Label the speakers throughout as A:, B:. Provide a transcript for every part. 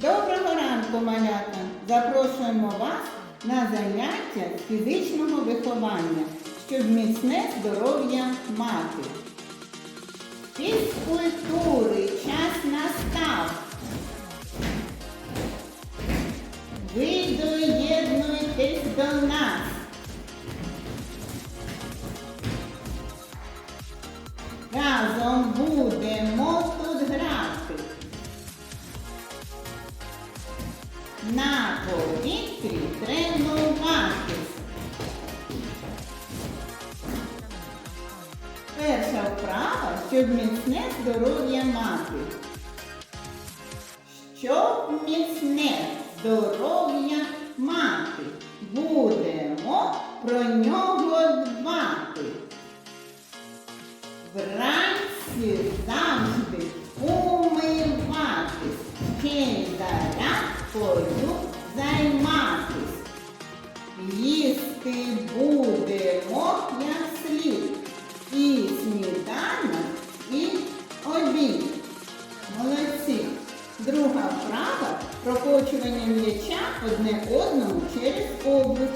A: Доброго ранку, малята! Запрошуємо вас на заняття з фізичного виховання, щоб міцне здоров'я мати. Фізкультури час настав. Ви доєднуйтесь до нас. Разом будемо На повітрі тренуватись. Перша вправа, щоб міцне здоров'я мати. Щоб міцне здоров'я мати, будемо про нього дбати. Вранці завжди умиватись, ще й займатись. Їсти будемо як слід. І сніданок, і обід. Молодці. Друга вправа прокочування м'яча одне одному через обруч.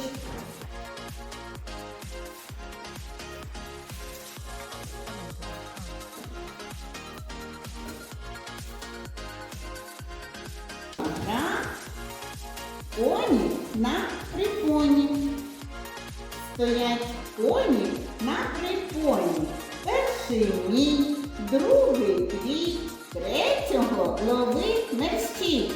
A: Коні на припоні. Стоять коні на припоні. Перший мій, другий твій, третього лови мерщій.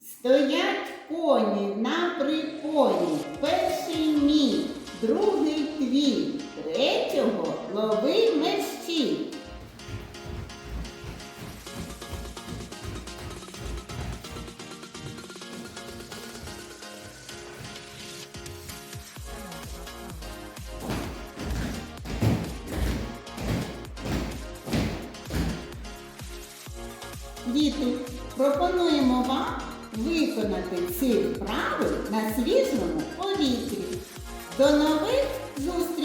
A: Стоять коні на лови мерщій. Діти, пропонуємо вам виконати ці вправи на свіжому повітрі. До нових зустрічей!